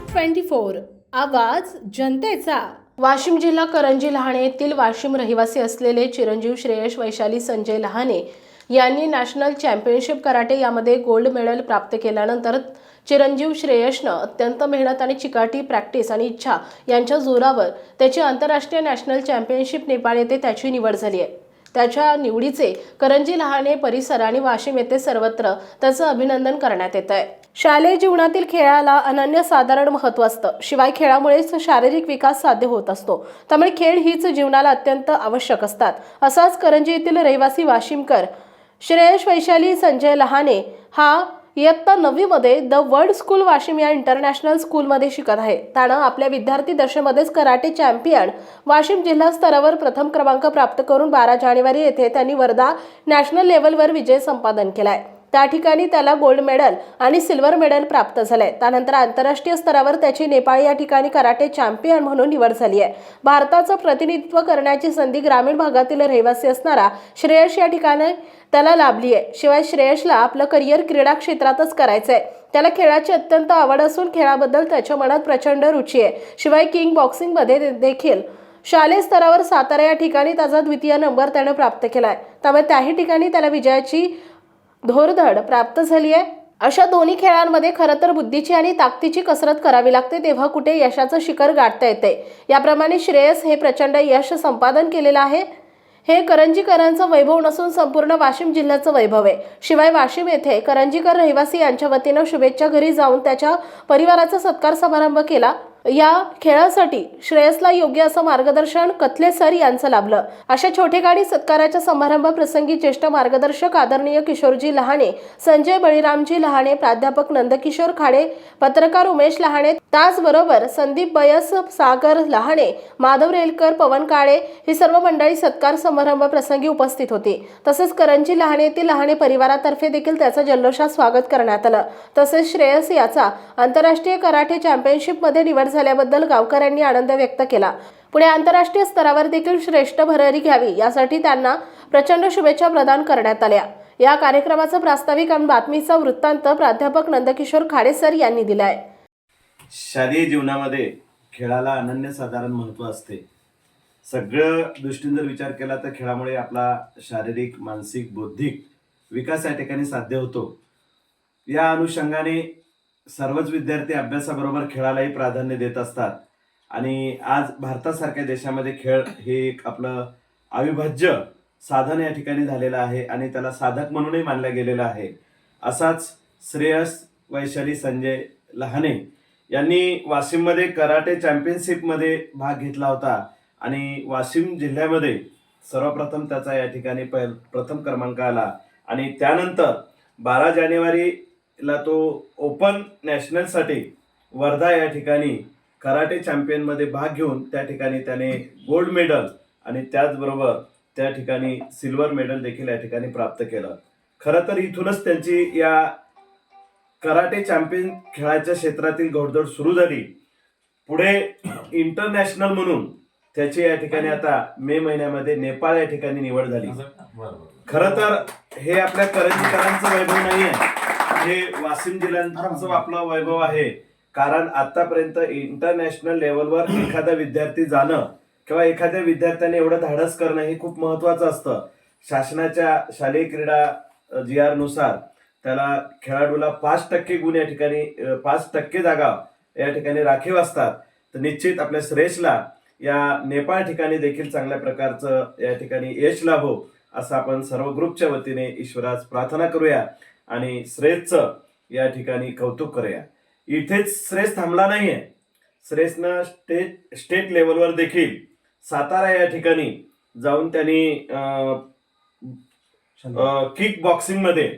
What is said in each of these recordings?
Twenty four. आवाज जनतेचा. वाशिम जिल्हा करंजी लहाणे येथील वाशिम रहिवासी असलेले चिरंजीव श्रेयश वैशाली संजय लहाने यांनी नॅशनल चॅम्पियनशिप कराटे यामध्ये गोल्ड मेडल प्राप्त केल्यानंतर चिरंजीव श्रेयशनं अत्यंत मेहनत आणि चिकाटी प्रॅक्टिस आणि इच्छा यांच्या जोरावर त्याची आंतरराष्ट्रीय नॅशनल चॅम्पियनशिप नेपाळ येथे त्याची निवड झाली आहे. त्याच्या निवडीचे करंजी लहाणे परिसर आणि वाशिम येथे सर्वत्र त्याचं अभिनंदन करण्यात येत आहे. शालेय जीवनातील खेळाला अनन्यसाधारण महत्त्व असतं. शिवाय खेळामुळेच शारीरिक विकास साध्य होत असतो. त्यामुळे खेळ हीच जीवनाला अत्यंत आवश्यक असतात. असाच करंजी येथील रहिवासी वाशिमकर श्रेयश वैशाली संजय लहाने हा इयत्ता नववीमध्ये द वर्ल्ड स्कूल वाशिम या इंटरनॅशनल स्कूलमध्ये शिकत आहे. त्यानं आपल्या विद्यार्थी दशेमध्येच कराटे चॅम्पियन वाशिम जिल्हा स्तरावर प्रथम क्रमांक प्राप्त करून बारा जानेवारी येथे त्यांनी वर्धा नॅशनल लेवलवर विजय संपादन केला आहे त्या ठिकाणी त्याला गोल्ड मेडल आणि सिल्वर मेडल प्राप्त झालंय. त्यानंतर आंतरराष्ट्रीय स्तरावर त्याची नेपाळ या ठिकाणी कराटे चॅम्पियन म्हणून निवड झाली आहे. भारताचं प्रतिनिधित्व करण्याची संधी ग्रामीण भागातील रहिवासी असणारा श्रेयश या ठिकाणी त्याला लाभली आहे. शिवाय श्रेयशला आपलं करिअर क्रीडा क्षेत्रातच करायचं आहे त्याला खेळाची अत्यंत आवड असून खेळाबद्दल त्याच्या मनात प्रचंड रुची आहे. शिवाय किंग बॉक्सिंगमध्ये देखील शालेय स्तरावर सातारा या ठिकाणी त्याचा द्वितीय नंबर त्यानं प्राप्त केला आहे त्यामुळे त्याही ठिकाणी त्याला विजयाची धोरधड प्राप्त झाली आहे. अशा दोन्ही खेळांमध्ये खरं तर बुद्धीची आणि ताकदीची कसरत करावी लागते तेव्हा कुठे यशाचं शिखर गाठता येते. याप्रमाणे श्रेयस हे प्रचंड यश संपादन केलेलं आहे. हे करंजीकरांचं वैभव नसून संपूर्ण वाशिम जिल्ह्याचं वैभव आहे. शिवाय वाशिम येथे करंजीकर रहिवासी यांच्या वतीनं शुभेच्छा घरी जाऊन त्याच्या परिवाराचा सत्कार समारंभ केला. या खेळासाठी श्रेयसला योग्य असं मार्गदर्शन कथले सर यांचं लाभलं. अशा छोटेखानी सत्काराच्या समारंभ प्रसंगी ज्येष्ठ मार्गदर्शक आदरणीय किशोरजी लहाणे संजय बळीरामजी लहाणे प्राध्यापक नंदकिशोर खाडे पत्रकार उमेश लहाने त्याचबरोबर संदीप बयस सागर लहाणे माधव रेलकर पवन काळे ही सर्व मंडळी सत्कार समारंभ प्रसंगी उपस्थित होती. तसेच करंजी लहाणे येथील लहाने परिवारातर्फे देखील त्याचं जल्लोषात स्वागत करण्यात आलं. तसेच श्रेयस याचा आंतरराष्ट्रीय कराटे चॅम्पियनशिपमध्ये निवड झाल्याबद्दल गावकऱ्यांनी आनंद व्यक्त केला. पुणे आंतरराष्ट्रीय स्तरावर देखील श्रेष्ठ भरारी घ्यावी यासाठी त्यांना प्रचंड शुभेच्छा प्रदान करण्यात आल्या. या कार्यक्रमाचा प्रास्ताविक आणि बातमीचा वृत्तांत प्राध्यापक नंदकिशोर खाडेसर यांनी दिलाय. शालेय जीवनामध्ये खेळाला अनन्यसाधारण महत्त्व असते. सगळं दृष्टीने जर विचार केला तर खेळामुळे आपला शारीरिक मानसिक बौद्धिक विकास या ठिकाणी साध्य होतो. या अनुषंगाने सर्वच विद्यार्थी अभ्यासाबरोबर खेळालाही प्राधान्य देत असतात. आणि आज भारतासारख्या देशामध्ये खेळ हे एक आपलं अविभाज्य साधन या ठिकाणी झालेलं आहे आणि त्याला साधक म्हणूनही मानलं गेलेलं आहे. असाच श्रेयस वैशाली संजय लहाने यांनी वाशिममध्ये कराटे चॅम्पियनशिपमध्ये भाग घेतला होता. आणि वाशिम जिल्ह्यामध्ये सर्वप्रथम त्याचा या ठिकाणी पहिल प्रथम क्रमांक आला. आणि त्यानंतर बारा जानेवारी जानेवारीला तो ओपन नॅशनलसाठी वर्धा या ठिकाणी कराटे चॅम्पियनमध्ये भाग घेऊन त्या ठिकाणी त्याने गोल्ड मेडल आणि त्याचबरोबर त्या ठिकाणी सिल्वर मेडल देखील या ठिकाणी प्राप्त केलं. खरं तर इथूनच त्यांची या कराटे चॅम्पियन खेळाच्या क्षेत्रातील घोडदौड सुरू झाली. पुढे इंटरनॅशनल म्हणून त्याची या ठिकाणी आता मे महिन्यामध्ये नेपाळ या ठिकाणी निवड झाली. खरं तर हे आपल्या करंजीकरांचं वैभव नाही आहे हे वाशिम जिल्ह्यांचं आपलं वैभव आहे. कारण आतापर्यंत इंटरनॅशनल लेवलवर एखादा विद्यार्थी जाणं किंवा एखाद्या विद्यार्थ्याने एवढं धाडस करणं हे खूप महत्वाचं असतं. शासनाच्या शालेय क्रीडा जी आरनुसार त्याला खेळाडूला पाच टक्के गुण या ठिकाणी पाच टक्के जागा या ठिकाणी राखीव असतात. तर निश्चित आपल्या श्रेयसला या नेपाळ ठिकाणी देखील चांगल्या प्रकारचं या ठिकाणी यश लाभो असं आपण सर्व ग्रुपच्या वतीने ईश्वरास प्रार्थना करूया. आणि श्रेयसचं या ठिकाणी कौतुक करूया. इथेच श्रेयस थांबला नाहीये. श्रेयसनं स्टेट स्टेट लेवलवर देखील सातारा या ठिकाणी जाऊन त्यांनी किक बॉक्सिंगमध्ये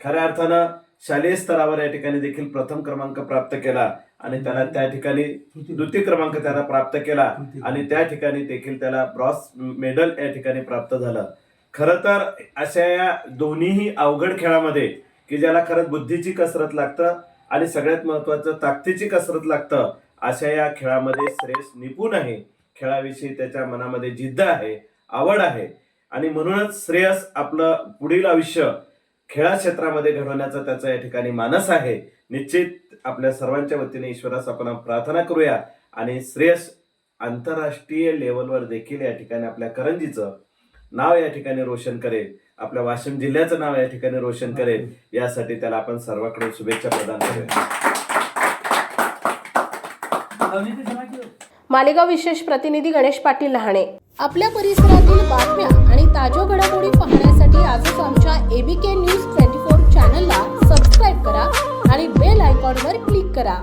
खऱ्या अर्थानं शालेय स्तरावर या ठिकाणी देखील प्रथम क्रमांक प्राप्त केला आणि त्याला त्या ठिकाणी द्वितीय क्रमांक त्याला प्राप्त केला आणि त्या ठिकाणी देखील त्याला ब्रॉस मेडल या ठिकाणी प्राप्त झालं. खरं तर अशा या दोन्हीही अवघड खेळामध्ये की ज्याला खरंच बुद्धीची कसरत लागतं आणि सगळ्यात महत्वाचं ताकदीची कसरत लागतं अशा या खेळामध्ये श्रेयस निपुण आहे खेळाविषयी त्याच्या मनामध्ये जिद्द आहे आवड आहे. आणि म्हणूनच श्रेयस आपलं पुढील आयुष्य खेळा क्षेत्रामध्ये घडवण्याचा त्याचा या ठिकाणी मानस आहे. निश्चित आपल्या सर्वांच्या वतीने ईश्वरास आपण प्रार्थना करूया. आणि श्रेयस आंतरराष्ट्रीय लेवलवर देखील या ठिकाणी आपल्या करंजीचं नाव या ठिकाणी रोशन करेल. आपल्या वाशिम जिल्ह्याचं नाव या ठिकाणी रोशन करेल. यासाठी त्याला आपण सर्वांकडून शुभेच्छा प्रदान करूया. मालेगाव विशेष प्रतिनिधी गणेश पाटील लहाणे. आपल्या परिसरातील बातम्या आणि ताज्या घडामोडी पाहण्यासाठी आजच आमच्या एबीके न्यूज ट्वेंटी फोर चॅनलला सबस्क्राईब करा आणि बेल आयकॉनवर क्लिक करा.